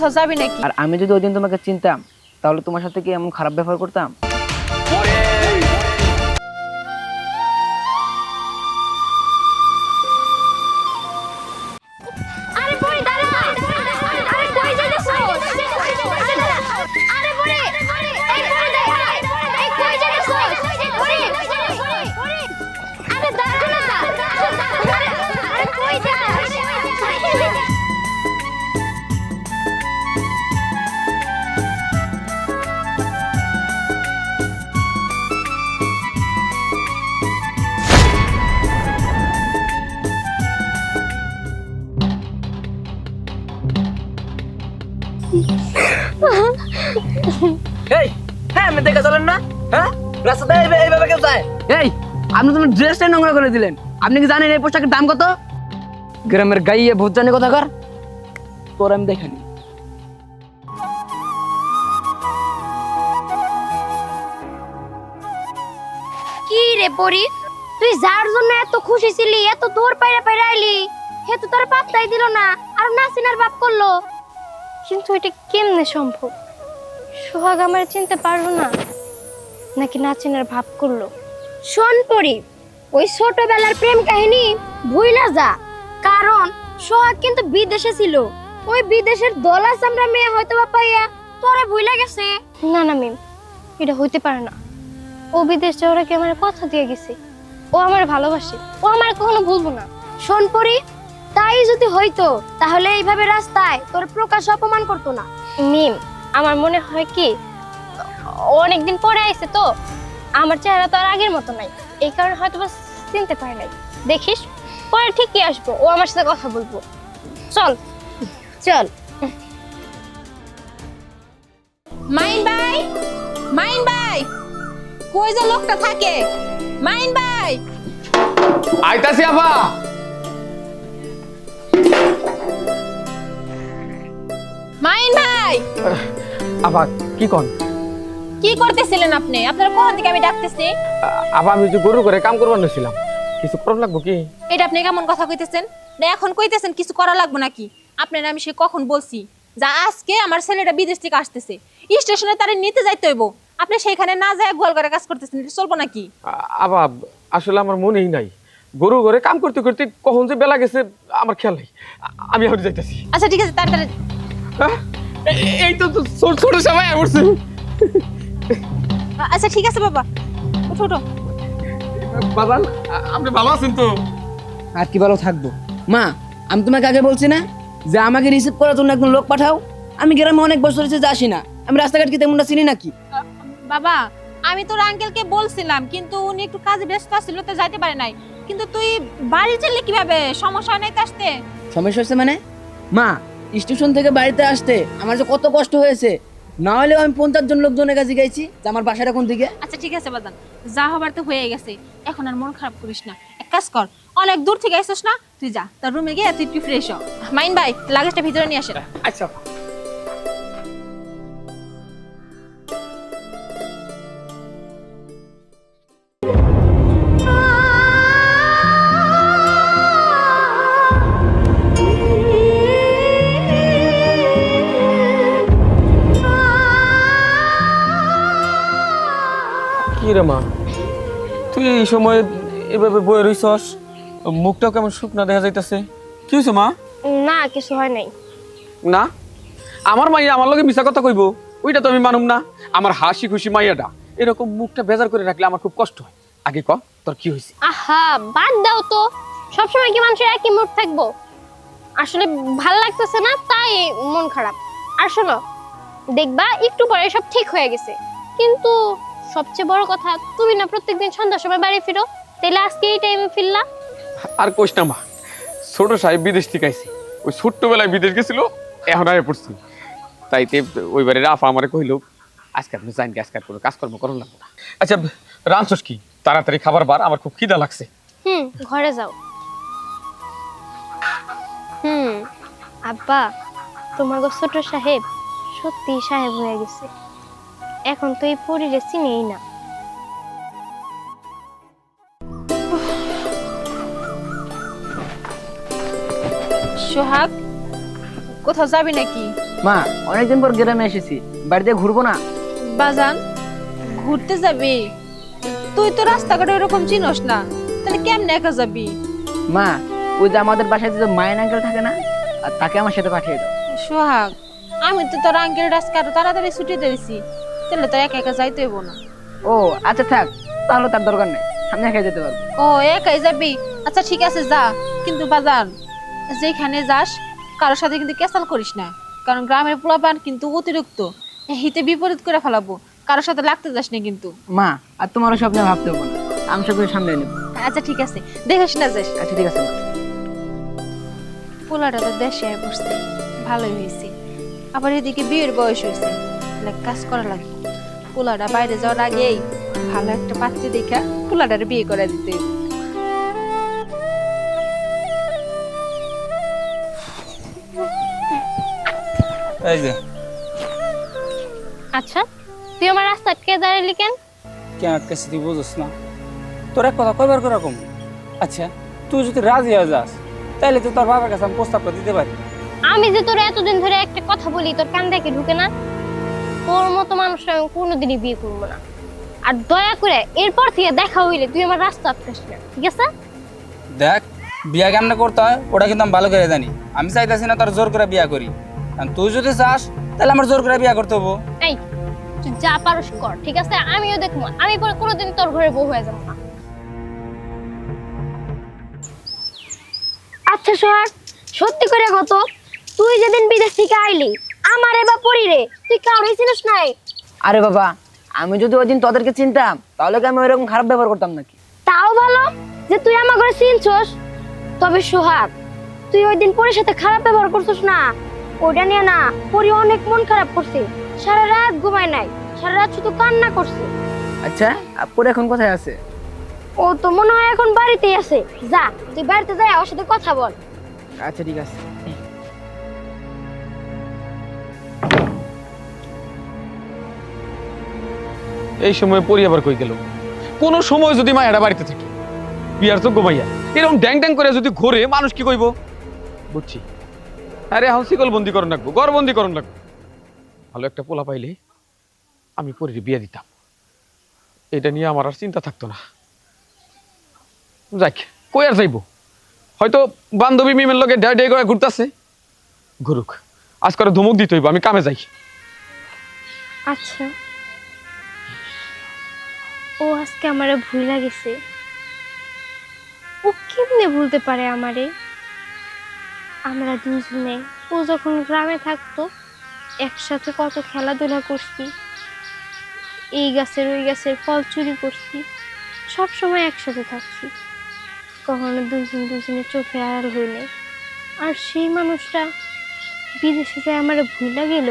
কোথাও যাবি নাকি? আর আমি যদি ওই দিন তোমাকে চিনতাম, তাহলে তোমার সাথে কি এমন খারাপ ব্যবহার করতাম? আপনি তোমার ড্রেসটাই নোংরা করে দিলেন। আপনি কি জানেন এই পোশাকের দাম কত? গ্রামের গাইয়ে ভোট জানে কথা কর তোর আমি দেখানি কি রে পরি? তুই যার জন্য এত খুশি ছিলি, এত দূর পাইরা পাইরা আইলি হে তো তোর পাত্তাই দিল না, আর নাসিনার বাপ করল। কিন্তু এটা কেমনে সম্ভব? সোহাগ আমার চিনতে পারল না, নাকি নাচিনার ভাব করল? শোন পরি ওই ছোটবেলার প্রেম কাহিনী ভুইলা যা। কারণ সোহাগ কিন্তু বিদেশে ছিল। ওই বিদেশের দলা চামড়া মেয়ে হয়তো বা পাইয়া তোরে ভুইলা গেছে। না না মিম এটা হইতে পারে না। ও বিদেশ যাওয়ার আগে আমার কথা দিয়ে গেছে। ও আমার ভালোবাসে ও আমার কখনো ভুলবো না। শোন পরি তাই যদি হইতো তাহলে এইভাবে রাস্তায় তোর প্রকাশ অপমান করতো না। মিম আমার মনে হয় কি অনেকদিন পরে আইছে তো। আমার চেহারা তো আর আগের মতো নাই। এই কারণে হয়তো বা চিনতে পারে নাই। দেখিস পরে ঠিকই আসব ও আমার সাথে কথা বলব। চল। চল। মাইন ভাই মাইন ভাই কই যে লোকটা থাকে? মাইন ভাই। আইতাছি আফা মাইন ভাই। আফা কি কন? কি করতেছিলেন আপনি? আপনার কোথা থেকে আমি ডাকতেছি? আফা আমি যে গরু করে কাম করবার নছিলাম। কিছু করণ লাগবো কি? এটা আপনি কেমন কথা কইতেছেন? না এখন কইতেছেন কিছু করা লাগবে নাকি? আপনার আমি সে কখন বলছি? যা আজকে আমার ছেলেটা বিদেশ থেকে আসতেছে। স্টেশনে তারে নিতে যাইতে হইব। আপনি সেইখানে না যায় গোয়াল করে কাজ করতেছেন এটা চলবো নাকি? আ- আফা আসলে আমার মনেই নাই। গরু ঘরে কাম করতে করতে কখন যে বেলা গেছে আমার খেয়াল নাই। আমি এখন যাইতাছি। আচ্ছা ঠিক আছে তাড়াতাড়ি। হ্যাঁ? এই তো ছোট সবাই উঠছে আচ্ছা ঠিক আছে বাবা। উঠো উঠো। আ- আপনি ভালো আছেন তো? আর কি ভালো থাকব? মা আমি তোমাকে আগে বলছি না যে আমাকে রিসিভ করার জন্য একজন লোক পাঠাও। আমি গ্রামে অনেক বছর হয়েছে যে আসি না। আমি রাস্তাঘাট কি তেমনটা চিনি নাকি? বাবা আমি তোর আঙ্কেলকে বলছিলাম কিন্তু উনি একটু কাজে ব্যস্ত ছিল তো যাইতে পারে নাই। কিন্তু তুই বাড়ি চললে কীভাবে? সমস্যা নাই তো আসতে সমস্যা হচ্ছে মানে? মা স্টেশন থেকে বাড়িতে আসতে আমার যে কত কষ্ট হয়েছে। না হলেও আমি পঞ্চাশ জন লোকজনের কাছে গেছি যে আমার বাসাটা কোন দিকে? আচ্ছা ঠিক আছে বাদান যা হবার তো হয়ে গেছে। এখন আর মন খারাপ করিস না। এক কাজ কর অনেক দূর থেকে আসছিস না? তুই যা তার রুমে গিয়ে তুই একটু ফ্রেশ হ। মাইন ভাই লাগেজটা ভিতরে নিয়ে আসে আচ্ছা। রে মা তুই এই সময় এভাবে বয়ে রইছস? মুখটাও কেমন শুকনা দেখা যাইতাছে। কি হয়েছে মা? না কিছু হয় নাই। না? আমার মাইয়া আমার লগে মিশা কথা কইব? ওইটা তো আমি মানুম না। আমার হাসি খুশি মাইয়াটা। এরকম মুখটা বেজার করে রাখলে আমার খুব কষ্ট হয়। আগে ক তোর কি হয়েছে আহা বাদ দাও তো। সবসময় কি মানুষের একই মুড থাকব? আসলে ভালো লাগতেছে না তাই মন খারাপ। আর শোনো দেখবা একটু পরে সব ঠিক হয়ে গেছে। কিন্তু সবচেয়ে বড় কথা তুমি না প্রত্যেকদিন সন্ধ্যার সময় বাড়ি ফিরো তাহলে আজকে এই টাইমে ফিরলা? আর কোষ না মা ছোট সাহেব বিদেশ থেকে আইছে। ওই ছোট্টবেলায় বিদেশ গেছিল এখন আয় পড়ছি। তাইতে ওই বাড়ির আফা আমারে কইলো আজকে আপনি জানেন আজকে আর কোনো কাজকর্ম করুন লাগবো না। আচ্ছা রামচস কি? তাড়াতাড়ি খাবার বার আমার খুব খিদা লাগছে। হুম ঘরে যাও। হুম আব্বা তোমার গো ছোট সাহেব সত্যি সাহেব হয়ে গেছে। এখন তো এই পরিরে চিনেই না। সোহাগ কোথাও যাবি নাকি? মা অনেকদিন পর গ্রামে এসেছি। বাড়িতে ঘুরবো না? বাজান ঘুরতে যাবি? তুই তো রাস্তাঘাটে এরকম চিনস না। তাহলে কেমনে একা যাবি? মা ওই যে আমাদের বাসায় যে মায়ের আঙ্কেল থাকে না আর তাকে আমার সাথে পাঠিয়ে দাও। সোহাগ আমি তো তোর আঙ্কেল আজকে আরও তাড়াতাড়ি ছুটি দিয়েছি। তাহলে তো একা একা যাইতে হইব না। ও আচ্ছা থাক তাহলে তার দরকার নেই। আমি একাই যেতে পারব। ও একাই যাবি? আচ্ছা ঠিক আছে যা। কিন্তু বাজান যেখানে যাস কারোর সাথে কিন্তু কেসাল করিস না। কারণ গ্রামের পোলাপান কিন্তু অতিরিক্ত। হিতে বিপরীত করে ফেলাবো। কারোর সাথে লাগতে যাস না কিন্তু। মা আর তোমারও সব নিয়ে ভাবতে হব না। আমি সব কিছু সামলে নেব। আচ্ছা ঠিক আছে। দেখিস না যাস। আচ্ছা ঠিক আছে মা। পোলাটা তো দেশে আয় ভালোই হয়েছে। আবার এদিকে বিয়ের বয়স হয়েছে। তাহলে কাজ করা লাগে। পোলাটা বাইরে যাওয়ার আগেই ভালো একটা পাত্রে দেখা পোলাটার বিয়ে করে দিতে। এই যে। আচ্ছা তুই আমার রাস্তা আটকে দাঁড়ালি কেন? কেন আটকাছি তুই বুঝোস না। তোর এক কথা কয়বার রকম আচ্ছা তুই যদি রাজি হয়ে যাস তাহলে তো তোর বাবার কাছে আমি প্রস্তাবটা দিতে পারি। আমি যে তোর এতদিন ধরে একটা কথা বলি তোর কান দেখে ঢুকে না? তোর মতো মানুষটা আমি কোনোদিনই বিয়ে করব না। আর দয়া করে এরপর থেকে দেখা হইলে তুই আমার রাস্তা আটকাস না ঠিক আছে? দেখ বিয়া কেমনে করতে হয় ওটা কিন্তু আমি ভালো করে জানি। আমি চাইতেছি না তোর জোর করে বিয়া করি। আর তুই যদি চাস তাহলে আমার জোর করে বিয়া করতে হব। এই তুই যা পারস কর ঠিক আছে? আমিও দেখব। আমি পরে কোনোদিন তোর ঘরে বউ হয়ে যাব না। আচ্ছা সোহাগ সত্যি করে কত? তুই যেদিন বিদেশ থেকে আইলি আমার এবার পরি রে। তুই কাউরে চিনিস নাই? আরে বাবা আমি যদি ওই দিন তোদেরকে চিনতাম তাহলে কি আমি ওইরকম খারাপ ব্যবহার করতাম নাকি? তাও ভালো যে তুই আমার ঘরে চিনছস। তবে সোহাগ তুই ওই দিন পরির সাথে খারাপ ব্যবহার করছিস না। ওটা নিয়ে না পরি অনেক মন খারাপ করছে। সারা রাত ঘুমায় নাই সারা রাত শুধু কান্না করছে। আচ্ছা আপুর এখন কোথায় আছে? ও তো মনে হয় এখন বাড়িতেই আছে। যা তুই বাড়িতে যাই ওর সাথে কথা বল। আচ্ছা ঠিক আছে। এই সময় পরি আবার কই গেল? কোন সময় যদি মায়েরা বাড়িতে থাকে। বিয়ার যোগ্য মাইয়া এরকম ড্যাং ড্যাং করে যদি ঘোরে, মানুষ কি কইব? বুঝছি। আরে এখন শিকল বন্দি করন রাখব ঘর বন্দি করন রাখব ভালো একটা পোলা পাইলে আমি পরির বিয়ে দিতাম। এটা নিয়ে আমার আর চিন্তা থাকতো না। যাক, কই আর যাইবো? হয়তো বান্ধবী মিমের লগে ডে ডে করে ঘুরতেছে। ঘুরুক, আজ করে ধমক দিতে হইব, আমি কামে যাই। আচ্ছা। ও আজকে আমারে ভুল লাগেছে ও কেমনে ভুলতে পারে আমারে? আমরা দুজনে ও যখন গ্রামে থাকতো, একসাথে কত খেলাধুলা করছি, এই গাছের ওই গাছের ফল চুরি করছি সব সময় একসাথে থাকছি। কখনো দুজন দুজনের চোখে আড়াল হইলে, আর সেই মানুষটা বিদেশে যায় আমার ভুলা গেল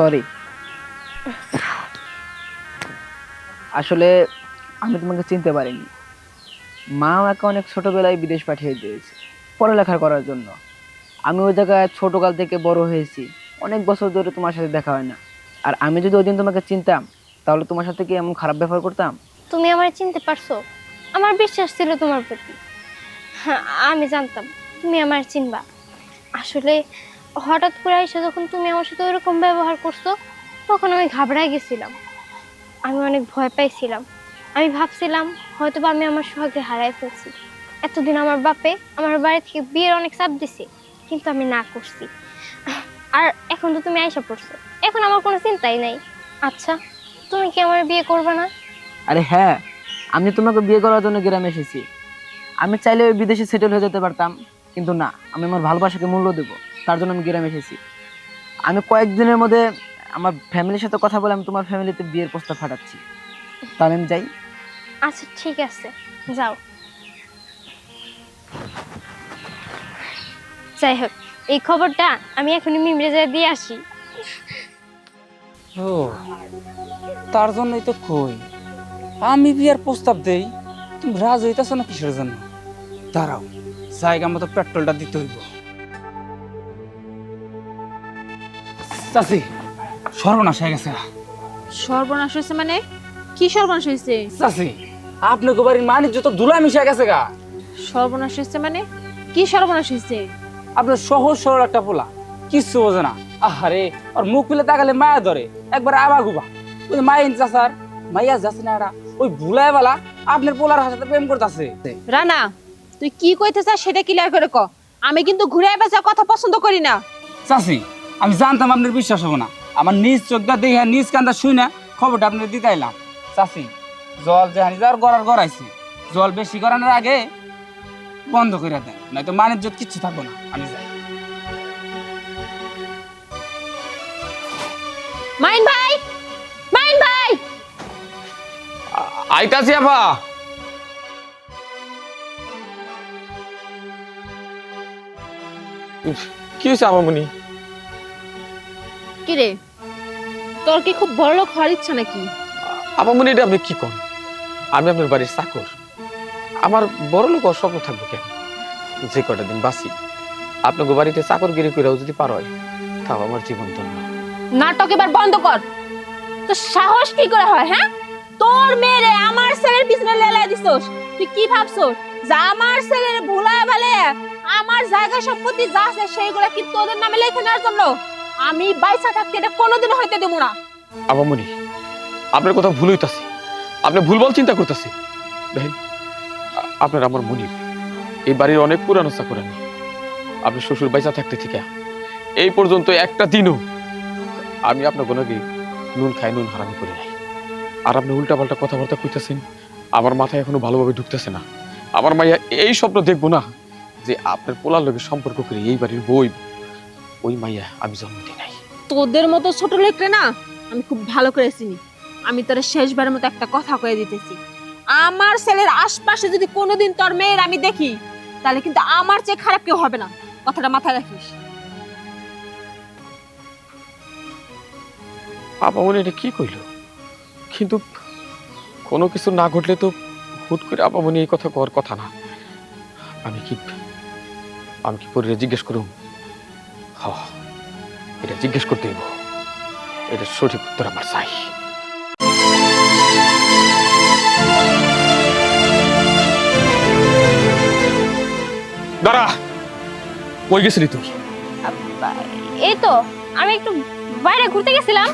সরি। আসলে আমি তোমাকে চিনতে পারিনি। মা আমাকে অনেক ছোটবেলায় বিদেশ পাঠিয়ে দিয়েছে পড়ালেখা করার জন্য। আমি ওই জায়গায় ছোটকাল থেকে বড় হয়েছি অনেক বছর ধরে তোমার সাথে দেখা হয় না। আর আমি যদি ওই দিন তোমাকে চিনতাম তাহলে তোমার সাথে কি এমন খারাপ ব্যবহার করতাম? তুমি আমার চিনতে পারছ আমার বিশ্বাস ছিল তোমার প্রতি। হ্যাঁ, আমি জানতাম তুমি আমার চিনবা। আসলে হঠাৎ করে এসে যখন তুমি আমার সাথে ওইরকম ব্যবহার করছ, তখন আমি ঘাবড়ায় গেছিলাম। আমি অনেক ভয় পাইছিলাম। আমি ভাবছিলাম হয়তো বা আমি আমার সোহাগে হারাই ফেলছি। এতদিন আমার বাপে আমার বাড়ি থেকে বিয়ের অনেক চাপ দিছে, কিন্তু আমি না করছি। আর এখন তো তুমি আইসা পড়ছো। এখন আমার কোনো চিন্তাই নাই। আচ্ছা তুমি কি আমার বিয়ে করবে না? আরে হ্যাঁ আমি তোমাকে বিয়ে করার জন্য গ্রামে এসেছি। আমি চাইলে বিদেশে সেটেল হয়ে যেতে পারতাম, কিন্তু না, আমি আমার ভালোবাসাকে মূল্য দেবো। তার জন্য আমি গ্রামে এসেছি। আমি কয়েকদিনের মধ্যে আমার ফ্যামিলির সাথে কথা বলে আমি তোমার ফ্যামিলিতে বিয়ের প্রস্তাব ফাটাচ্ছি তাহলে আমি যাই। আচ্ছা ঠিক আছে। যাও। যাই হোক এই খবরটা আমি এখনই মিমরে যাই দিয়ে আসি। ও তার জন্যই তো কই। আমি বিয়ার প্রস্তাব দেই তুমি রাজ হইতেছো না কিসের জন্য? দাঁড়াও জায়গা মতো পেট্রোলটা দিতে হইব। চাচি সর্বনাশ হয়ে গেছে। সর্বনাশ হয়েছে মানে? কি সর্বনাশ হয়েছে? চাচি আপনাকে বাড়ির মানিজ্য তো ধুলা মিশে গেছে গা। সর্বনাশ হয়েছে মানে? কি সর্বনাশ হয়েছে? আপনার সহজ সরল একটা পোলা কিচ্ছু বোঝে না। আহারে আর মুখ খুলে তাকালে মায়া ধরে একবার আবা গুবা। ওই মাইন চাচার মাইয়া যাচ্ছে না ওই ভুলায় বেলা আপনার পোলার সাথে প্রেম করতেছে। রানা তুই কি কইতে চাস সেটা ক্লিয়ার করে ক। আমি কিন্তু ঘুরে বেচা কথা পছন্দ করি না। চাচি আমি জানতাম আপনার বিশ্বাস হব না। আমার নিজ চোখটা দেখে নিজ কান্দা শুই না খবরটা আপনার দিতে এলাম চাষি জল যেহানি যার গড়ার গড়াইছে জল বেশি গড়ানোর আগে বন্ধ করে দেন নয়তো মানের জোট কিচ্ছু থাকব না। আমি যাই। মাইন ভাই! মাইন ভাই! আইতাছি আপা। কি হয়েছে আপামনি কি রে তোর কি খুব বড় লোক হওয়ার ইচ্ছা নাকি? আপামনি এটা আপনি কি কন? আমি আপনার বাড়ির চাকর। আমার বড় লোক হওয়ার স্বপ্ন থাকব কেন? যে কটা দিন বাসি আপনাকে বাড়িতে চাকরগিরি করেও যদি পার হয় তাও আমার জীবন ধন্য। নাটক এবার বন্ধ কর। তো সাহস কি করে হয় হ্যাঁ? তোর মেয়েরে আমার ছেলের পিছনে লেলা দিছস। তুই কি ভাবছস? যে আমার ছেলের ভুলায় ভালে আমার জায়গা সম্পত্তি যা আছে সেইগুলা কি তোদের নামে লেখে নেওয়ার জন্য? আমি বাইসা থাকতে এটা কোনোদিনও হইতে দেবো না। আপামনি আপনার কথা ভুল হইতাছে। আপনি ভুলভাল চিন্তা করতেছে। দেখেন আপনার আমার মনির এই বাড়ির অনেক পুরানো আমি। আপনি শ্বশুর বাইসা থাকতে ঠিক। এই পর্যন্ত একটা দিনও আমি আপনার কোনো কি নুন খাই নুন হারামি করি নাই। আর আপনি উল্টাপাল্টা কথাবার্তা কইতেছেন, আমার মাথায় এখনও ভালোভাবে ঢুকতেছে না। আমার মাইয়া এই স্বপ্ন দেখব না যে আপনার পোলার লোকের সম্পর্ক করে এই বাড়ির বই ওই মাইয়া আমি জন্ম দিই নাই। তোদের মতো ছোট লোকরে না আমি খুব ভালো করে চিনি। আমি তোর শেষবারের মতো একটা কথা কয়ে দিতেছি। আমার ছেলের আশপাশে যদি কোনোদিন তোর মেয়ের আমি দেখি তাহলে কিন্তু আমার চেয়ে খারাপ কেউ হবে না। কথাটা মাথায় রাখিস। আপামনি এটা কি কইল? কিন্তু কোনো কিছু না ঘটলে তো হুট করে আপামনি এই কথা কওয়ার কথা না। আমি কি আমি কি পরে জিজ্ঞেস করুম? হ এটা জিজ্ঞেস করতে হইব। এটা সঠিক উত্তর আমার চাই। দাঁড়া কই গেছিলি তুই? এই তো আমি একটু বাইরে ঘুরতে গেছিলাম!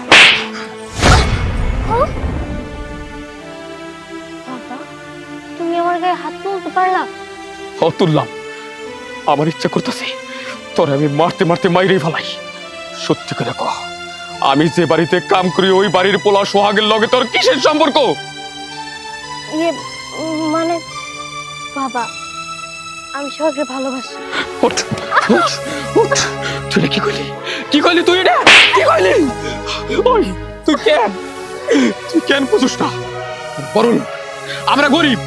তুমি আমার গায়ে হাত তুলতে পারলা? হ তুললাম। আমার ইচ্ছা করতেছে। তোর আমি মারতে মারতে মাইরেই ফেলাই। সত্যি করে কহ আমি যে বাড়িতে কাম করি ওই বাড়ির পোলা সোহাগের লগে তোর কিসের সম্পর্ক? ইয়ে মানে বাবা আমি সোহাগকে ভালোবাসি। উঠ, উঠ, উঠ। তুই কি কইলি কি কইলি তুই এটা? কি কইলি ওই তুই কেন? তুই কেন বুঝুস না? লোক, আমরা গরিব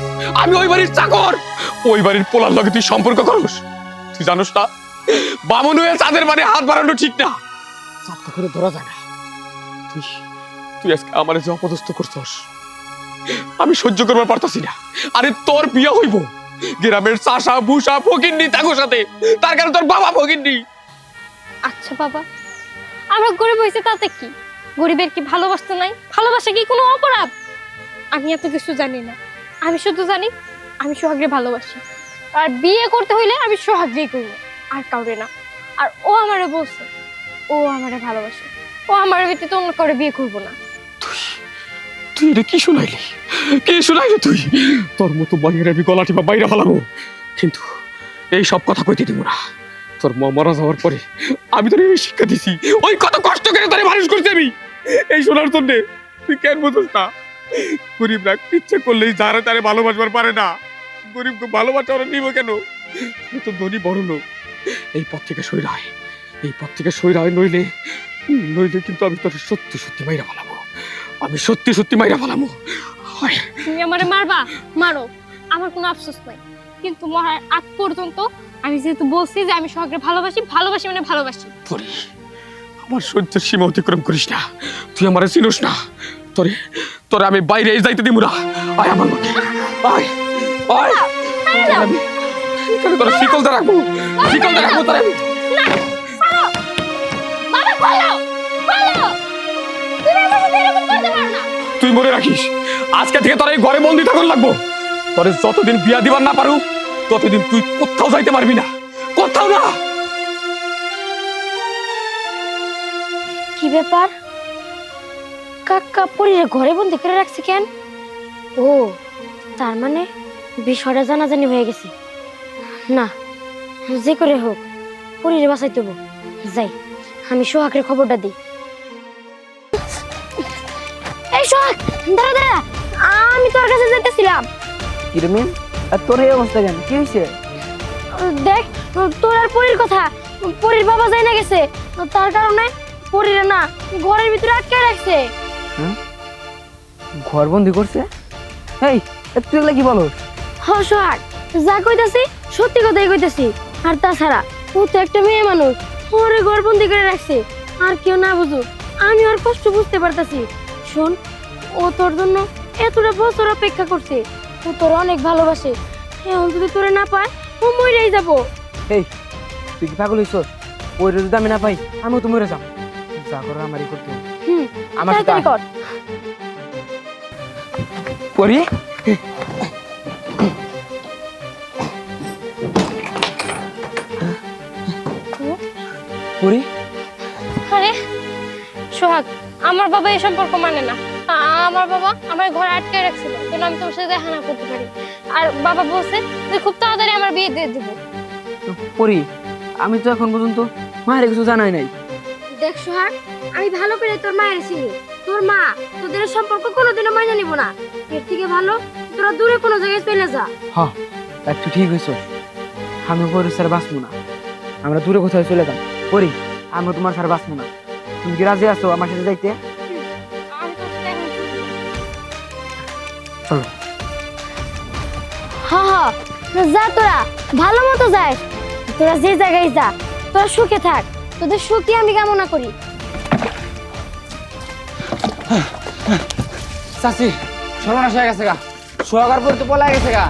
আমি ওই বাড়ির চাকর। ওই বাড়ির পোলার লগে তুই সম্পর্ক করস? তুই জানোস না? বামন হয়ে চাঁদের মানে হাত বাড়ানো ঠিক না। করে ধরা যায় না। তুই তুই আজকে আমার যে অপদস্থ করছস আমি সহ্য করবার পারতাছি না। আরে তোর বিয়ে হইব। গ্রামের চাষা ভুষা ফকিন্নি তাকো সাথে। তার কারণে তোর বাবা ফকিন্নি। আচ্ছা বাবা আমরা গরিব হয়েছে তাতে কি? গরিবের কি ভালোবাসতে নাই? ভালোবাসা কি কোনো অপরাধ? আমি এত কিছু জানি না। আমি শুধু জানি আমি সোহাগরে ভালোবাসি। আর বিয়ে করতে হইলে আমি সোহাগরেই করব। আর কাউরে না। আর ও আমারে বলছে, ও আমারে ভালোবাসে। ও আমার ভিত্তিতে অন্য কাউরে বিয়ে করব না। তুই এটা কি শুনাইলি? কি শুনাইলি তুই? তোর মতো মাইয়ের আমি গলা টিপা বাইরে ফেলাবো। কিন্তু এই সব কথা কইতে দিব না। তোর মা মারা যাওয়ার পরে আমি তোর শিক্ষা দিছি। ওই কত কষ্ট করে তোরে মানুষ করছি আমি। এই শোনার জন্যে তুই কেন বুঝোস না? গরিব গরিবরা ইচ্ছে করলেই যারা তারে ভালোবাসবার পারে না। গরিবকে ভালোবাসা ওরা নিব কেন? তো ধনী বড় লোক এই পথ থেকে সইরা হয় এই পথ থেকে সইরা হয় নইলে নইলে কিন্তু আমি তোর সত্যি সত্যি মাইরা ফেলাবো। আমি সত্যি সত্যি মাইরা ফেলাবো। তুমি আমারে মারবা? মারো। আমার কোনো আফসোস নাই। কিন্তু মরার আগ পর্যন্ত আমি যেহেতু বলছি যে আমি সোহাগরে ভালোবাসি ভালোবাসি মানে ভালোবাসি। পরি আমার সহ্যের সীমা অতিক্রম করিস না। তুই আমার চিনোস না। তোরে তোরে আমি বাইরে যাইতে দিব না। আয় আমার লোকে আয়। আয়। তোরে শিকলটা রাখব শিকলটা রাখব তোরে। তুই মনে রাখিস আজকে থেকে তোর এই ঘরে বন্দি থাকুন লাগবো। তোরে যতদিন বিয়া দিবার না পারু ততদিন তুই কোথাও যাইতে পারবি না। কোথাও না। কি ব্যাপার? কাকা পরিরে ঘরে বন্দি করে রাখছে কেন? ও তার মানে বিষয়টা জানাজানি হয়ে গেছে। না যে করে হোক পরিরে বাঁচাইতে হব। যাই আমি সোহাগের খবরটা দিই। এই সোহাগ দাঁড়া দাঁড়া আমি তোর কাছে যেতেছিলাম। কিরমিন আর তোর এই অবস্থা কেন? কি হয়েছে দেখ তোর আর পরীর কথা পরীর বাবা যাই না গেছে তার কারণে পরীরে না ঘরের ভিতরে আটকে রাখছে। ঘর বন্দি করছে? এই তুই এগুলা কি বলো হ সোহাগ। যা কইতাছি সত্যি কথাই কইতাছি। আর তাছাড়া ও তো একটা মেয়ে মানুষ ওরে গর্ভবন্দি করে রাখছে। আর কেউ না বুঝুক আমি ওর কষ্ট বুঝতে পারতাছি। শোন ও তোর জন্য এতটা বছর অপেক্ষা করছে। ও তোর অনেক ভালোবাসে। এখন যদি তোরে না পায় ও মরেই যাব। এই তুই কি পাগল হইছ ওই যদি আমি না পাই আমিও তো মরে যাম যা করো আমারই করতে হবে। হুম আমার কর। করি করি আরে সোহাগ আমার বাবা এই সম্পর্ক মানে না। আমার বাবা আমার ঘরে আটকে রাখছিল যেন আমি তোর সাথে দেখা না করতে পারি। আর বাবা বলছে যে খুব তাড়াতাড়ি আমার বিয়ে দিয়ে দিব। করি আমি তো এখন পর্যন্ত মায়ের কিছু জানাই নাই। দেখ সোহাগ আমি ভালো করে তোর মায়ের চিনি। তোর মা তোদের সম্পর্ক কোনোদিনও মাইনে নিব না। এর থেকে ভালো তোরা দূরে কোনো জায়গায় চলে যা। হ একটু ঠিক হয়েছ। আমি পরে স্যার বাঁচবো না। আমরা দূরে কোথাও চলে যাম করি আমি তোমার স্যার বাঁচবো না। তুমি কি রাজি আছো আমার সাথে যাইতে? চলো। হা হা যা তোরা ভালো মতো যাস তোরা যে জায়গায় যা তোরা সুখে থাক। তোদের সুখই আমি কামনা করি। চাচি সর্বনাশ হয়ে গেছে গা। সোহাগার পরে তো পলাই গেছে গা।